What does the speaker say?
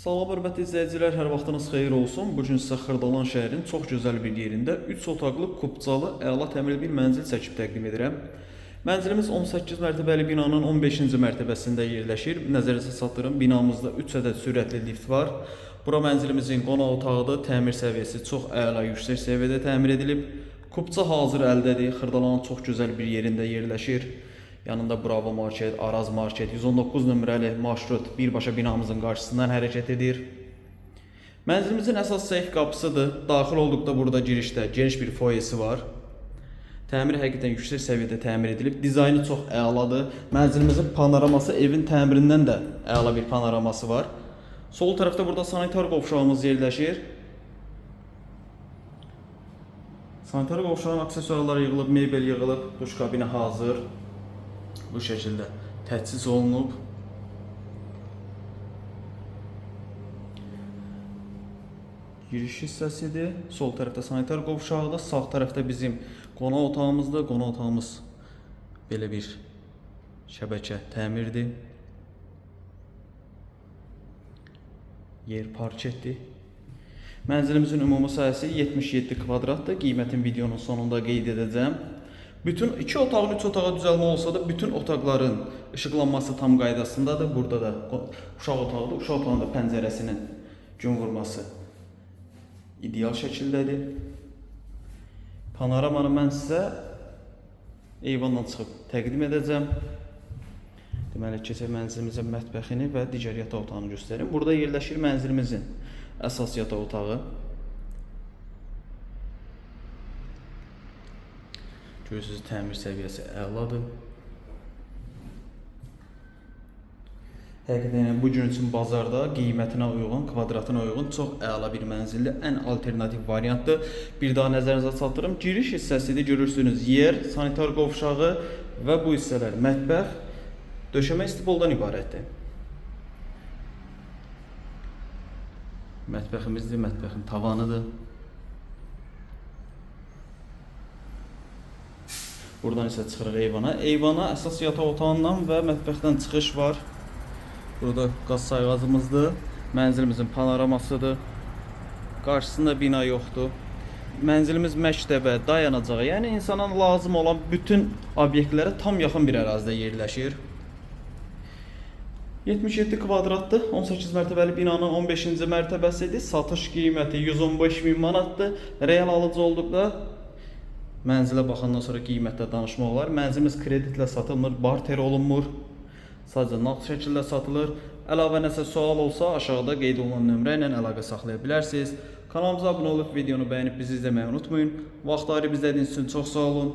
Salam hörmətli izləyicilər, hər vaxtınız xeyir olsun. Bu gün sizə Xırdalan şəhərinin çox gözəl bir yerində 3 otaqlı, kubcalı, əla təmirli bir mənzil çəkib təqdim edirəm. Mənzilimiz 18 mərtəbəli binanın 15-ci mərtəbəsində yerləşir. Nəzərinizə çatdırım, binamızda 3 ədəd sürətli lift var. Bura mənzilimizin qonaq otağıdır. Təmir səviyyəsi çox əla, yüksək səviyyədə təmir edilib. Kubca hazır əldədir. Xırdalanın çox gözəl bir yerində yerləşir. Yanında Bravo Market, Araz Market, 119 nömrəli marşrut birbaşa binamızın qarşısından hərəkət edir. Mənzilimizin əsas seyf qapısıdır. Daxil olduqda burada girişdə geniş bir foyesi var. Təmiri həqiqətən yüksək səviyyədə təmir edilib. Dizaynı çox əladır. Mənzilimizin panoraması evin təmirindən də əla bir panoraması var. Sol tərəfdə burada sanitar qovşağımız yerləşir. Sanitar qovşağın aksesuarları yığılıb, mebel yığılıb, duş kabini hazır. Bu şəkildə təchiz olunub. Giriş hissəsidir. Sol tərəfdə sanitar qovşağıdır. Sağ tərəfdə bizim qonaq otağımızdır. Qonaq otağımız belə bir şəbəkə təmirdir. Yer parketdir. Mənzilimizin ümumi sahəsi 77 kvadratdır. Qiymətin videonun sonunda qeyd edəcəm. Bütün iki otağın üç otağa düzəlmə olsa da bütün otaqların işıqlanması tam qaydasındadır. Burada da uşaq otağıdır. Uşaq otağında pəncərəsinin gün vurması ideal şəkildədir. Panoramanı mən sizə eyvandan çıxıb təqdim edəcəm. Deməli, keçək mənzilimizin mətbəxini və digər yataq otağını göstərim. Burada yerləşir mənzilimizin əsas yataq otağı. Görürsünüz təmir səviyyəsi əladır. Həqiqətən yəni bu gün üçün bazarda qiymətinə uyğun, kvadratına uyğun çox əla bir mənzildir. Ən alternativ variantdır. Bir daha nəzərinizə çatdırım. Giriş hissəsidir. Görürsünüz yer, sanitar qovşağı və bu hissələr mətbəx, döşəmə istipoldan ibarətdir. Mətbəximizdir, mətbəxin tavanıdır. Buradan isə çıxırıq eyvana. Eyvana əsas yataq otağından və mətbəxdən çıxış var. Burada qaz sayğacımızdır. Mənzilimizin panoramasıdır. Qarşısında bina yoxdur. Mənzilimiz məktəbə, dayanacağa, yəni insana lazım olan bütün obyektlərə tam yaxın bir ərazidə yerləşir. 77 kvadratdır. 18 mərtəbəli binanın 15-ci mərtəbəsidir. Satış qiyməti 115 min manatdır. Real alıcı olduqda Mənzilə baxandan sonra qiymətdə danışmaq olar. Mənzilimiz kreditlə satılmır, barter olunmur. Sadəcə nağd şəkildə satılır. Əlavə nəsə sual olsa aşağıda qeyd olunan nömrə ilə əlaqə saxlaya bilərsiniz. Kanalımıza abunə olub videonu bəyənib bizi izləməyi unutmayın. Vaxt ayırıb izlədiyiniz üçün çox sağ olun.